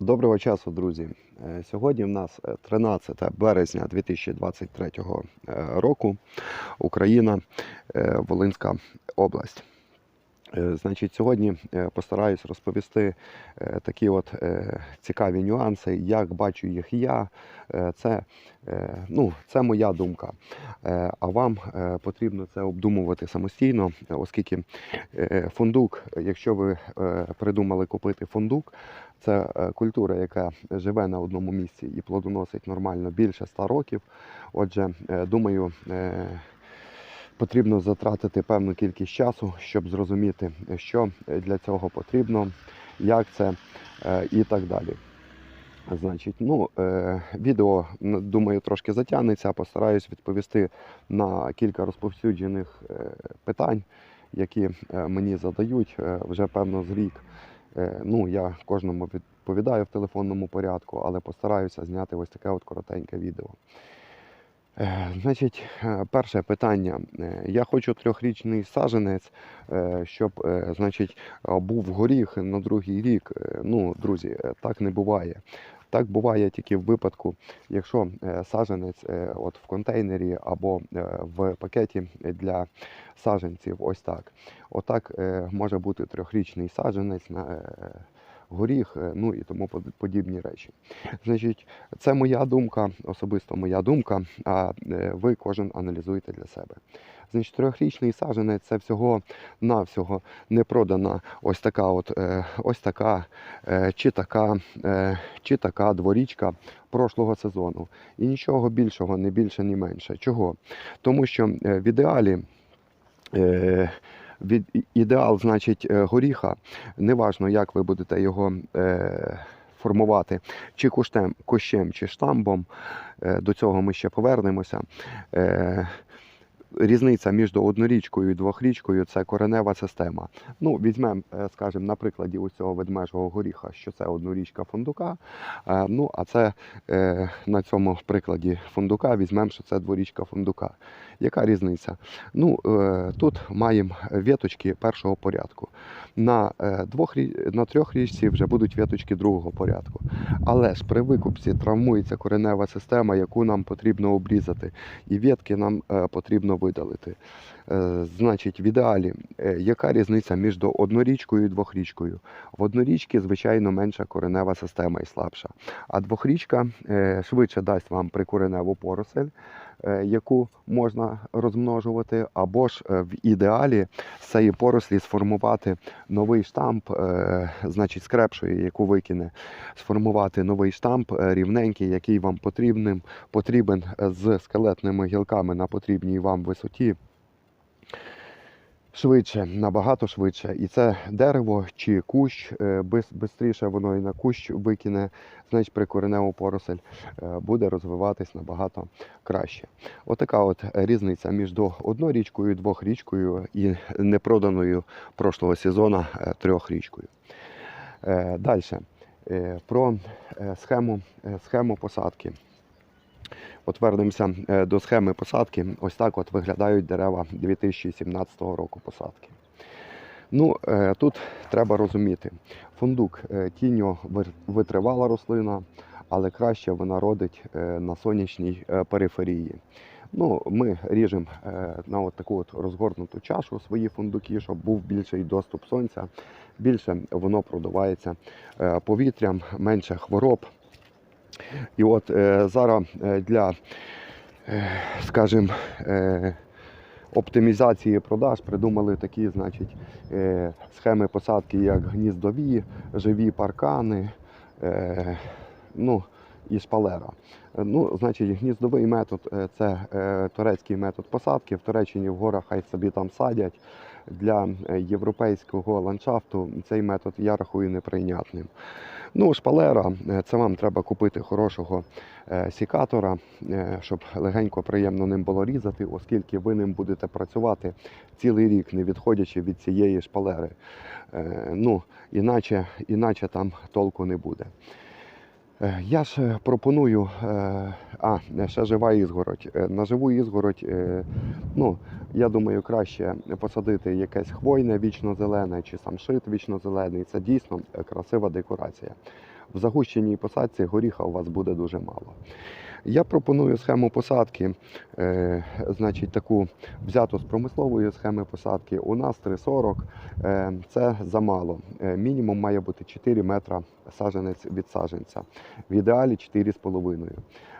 Доброго часу, друзі. Е, Сьогодні в нас е, 13 березня 2023 е, року. Україна, е, Волинська область. Е, Значить, сьогодні е, постараюсь розповісти е, такі от цікаві нюанси, як бачу їх я. Це, ну, це моя думка. А вам потрібно це обдумувати самостійно, оскільки фундук, якщо ви придумали купити фундук, це культура, яка живе на одному місці і плодоносить нормально більше 100 років. Отже, думаю, потрібно затратити певну кількість часу, щоб зрозуміти, що для цього потрібно, як це е, і так далі. Значить, ну, е, відео, думаю, трошки затягнеться. Постараюсь відповісти на кілька розповсюджених е, питань, які мені задають вже певно з рік. Ну, я кожному відповідаю в телефонному порядку, але постараюся зняти ось таке от коротеньке відео. Е, Значить, е, перше питання. Е, Я хочу трьохрічний саженець, щоб значить, був горіх на другий рік. Ну, друзі, так не буває. Так буває тільки в випадку, якщо саженець от в контейнері або в пакеті для саженців, ось так. Отак може бути трьохрічний саженець горіх, е, ну і тому подібні речі. Значить, це моя думка, особисто моя думка, а е, ви кожен аналізуєте для себе. Значить, трьохрічний саженець це всього навсього не продана ось така, от, е, ось така, чи така, чи така дворічка прошлого сезону. І нічого більшого, не більше, ні менше. Чого? Тому що в ідеалі. Від, ідеал, значить, е, горіха, неважно, як ви будете його е, формувати, чи куштем, кущем, чи штамбом, е, до цього ми ще повернемося. Е, Різниця між однорічкою і двохрічкою це коренева система. Ну, візьмемо, е, скажімо, на прикладі ось цього ведмежого горіха, що це однорічка фундука. Е, Ну, а це е, на цьому прикладі фундука візьмемо, що це дворічка фундука. Яка різниця? Ну, тут маємо віточки першого порядку. На, двох, на трьох річці вже будуть віточки другого порядку. Але ж при викупці травмується коренева система, яку нам потрібно обрізати, і ветки нам потрібно видалити. Е, Значить, в ідеалі, е, яка різниця між однорічкою і двохрічкою? В однорічці, звичайно, менша коренева система і слабша. А двохрічка е, швидше дасть вам прикореневу поросель, яку можна розмножувати, або ж е, в ідеалі з цієї порослі сформувати новий штамп, е, значить, скрепшої, яку викине, сформувати новий штамп е, рівненький, який вам потрібен е, з скелетними гілками на потрібній вам висоті. Швидше, набагато швидше. І це дерево чи кущ, швидше воно і на кущ викине, значить прикореневу поросель е, буде розвиватись набагато краще. Отака от різниця між однорічкою, двохрічкою і непроданою прошлого сезону е, трьохрічкою. Далі. Про е, схему, е, схему посадки. От вернемося е, до схеми посадки. Ось так от виглядають дерева 2017 року посадки. Ну, е, тут треба розуміти, фундук е, тіньо витривала рослина, але краще вона родить на сонячній периферії. Ну, ми ріжемо на от таку от розгорнуту чашу свої фундуки, щоб був більший доступ сонця, більше воно продувається повітрям, менше хвороб. І от е, зараз е, для, е, скажімо, оптимізації продаж придумали такі, значить, схеми посадки, як гніздові, живі паркани, ну, і шпалера. Ну, значить, гніздовий метод це турецький метод посадки. В Туреччині в горах хай собі там садять. Для європейського ландшафту цей метод я рахую неприйнятним. Ну, шпалера, е, це вам треба купити хорошого е, сікатора, е, щоб легенько приємно ним було різати, оскільки ви ним будете працювати цілий рік, не відходячи від цієї шпалери. Ну, іначе, іначе там толку не буде. Я ж пропоную, а, ще жива ізгородь. На живу ізгородь, ну, Я думаю, краще посадити якесь хвойне вічно-зелене чи самшит вічно-зелений. Це дійсно е, красива декорація. В загущеній посадці горіха у вас буде дуже мало. Я пропоную схему посадки, е, значить, таку взяту з промислової схеми посадки. У нас 3,40. Е, це замало. Е, мінімум має бути 4 метра саженець від саженця. В ідеалі 4,5.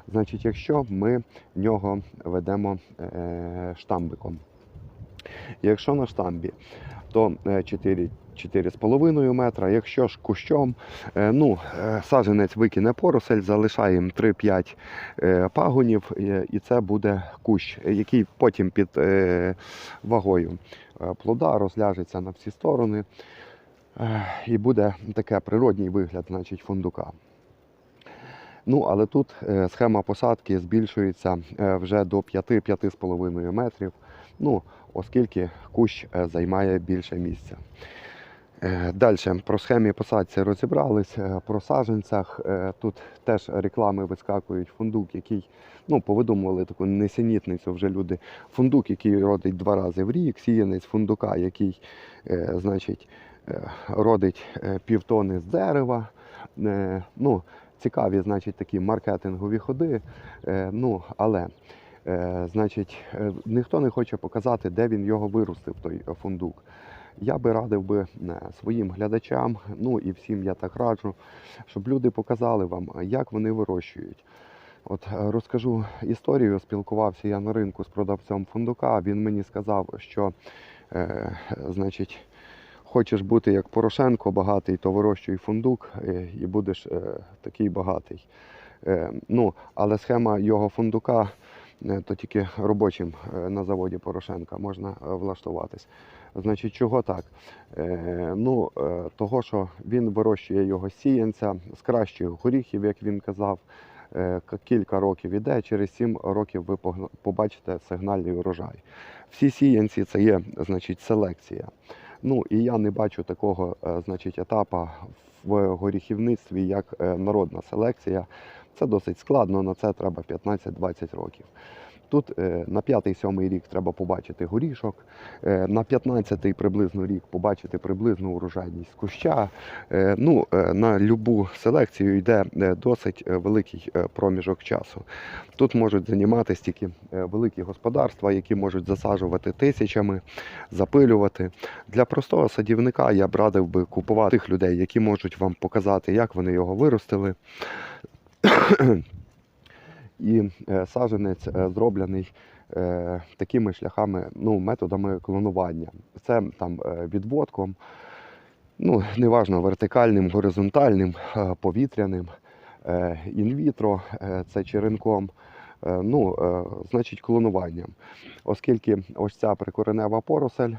Значить, якщо ми нього ведемо е, штамбиком. Якщо на штамбі, то е, 4, 4,5 метра. Якщо ж кущом, е, ну, е, саженець викине поросель, залишаємо 3-5 е, пагонів, е, і це буде кущ, е, який потім під е, вагою е, плода розляжеться на всі сторони. е, І буде таке природній вигляд, значить, фундука. Ну, але тут е, схема посадки збільшується е, вже до 5-5,5 метрів. Ну, оскільки кущ е, займає більше місця. Далі про схемі посадці розібрались. Про саджанцях е, тут теж реклами вискакують. Фундук, який ну, повидумували таку несенітницю вже люди. Фундук, який родить два рази в рік, сіянець фундука, який значить, родить півтони з дерева. Ну, цікаві, значить, такі маркетингові ходи. Е, Ну, але е, значить, е, ніхто не хоче показати, де він його виростив, той фундук. Я би радив би своїм глядачам, ну і всім я так раджу, щоб люди показали вам, як вони вирощують. От розкажу історію. Спілкувався я на ринку з продавцем фундука. Він мені сказав, що е, значить, хочеш бути як Порошенко багатий, то вирощуй фундук е, і будеш е, такий багатий. Е, ну, але схема його фундука то тільки робочим на заводі Порошенка можна влаштуватись. Значить, чого так? Ну, того, що він вирощує його сіянця з кращих горіхів, як він казав. Кілька років іде, через 7 років ви побачите сигнальний урожай. Всі сіянці це є значить, селекція. Ну і я не бачу такого е, значить, етапу в горіхівництві, як е, народна селекція. Це досить складно, на це треба 15-20 років. Тут е, на 5-7 рік треба побачити горішок, е, на 15-й приблизно рік побачити приблизну урожайність куща. Е, Ну, на любу селекцію йде досить великий проміжок часу. Тут можуть займатися тільки великі господарства, які можуть засаджувати тисячами, запилювати. Для простого садівника я б радив би купувати тих людей, які можуть вам показати, як вони його виростили. І е, саджанець е, зроблений е, такими шляхами, ну, методами клонування. Це там відводком, ну, неважно, вертикальним, горизонтальним, повітряним, інвітро, це черенком. Ну, значить, клонуванням. Оскільки ось ця прикоренева поросель,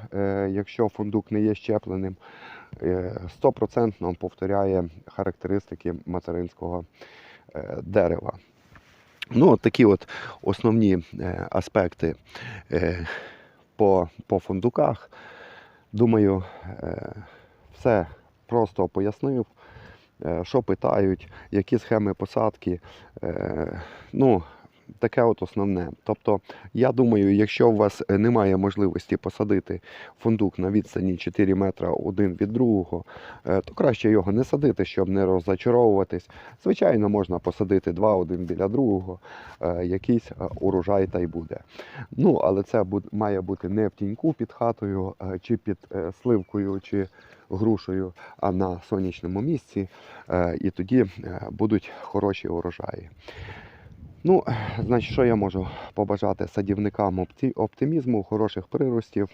якщо фундук не є щепленим, стопроцентно повторяє характеристики материнського дерева. Ну, от такі от основні е, аспекти е, по, по фундуках. Думаю, е, все просто пояснив, що питають, які схеми посадки. Ну, таке от основне. Тобто, я думаю, якщо у вас е, немає можливості посадити фундук на відстані 4 метра один від другого, е, то краще його не садити, щоб не роззачаровуватись. Звичайно, можна посадити два один біля другого, е, якийсь урожай та й буде. Ну, але це має бути не в тіньку під хатою, чи під сливкою, чи грушею, а на сонячному місці. І тоді будуть хороші урожаї. Ну, значить, що я можу побажати садівникам оптимізму, хороших приростів,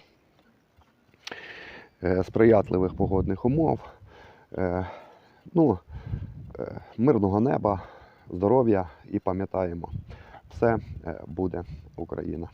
е, сприятливих погодних умов, е, ну, е, мирного неба, здоров'я і пам'ятаємо, все буде Україна.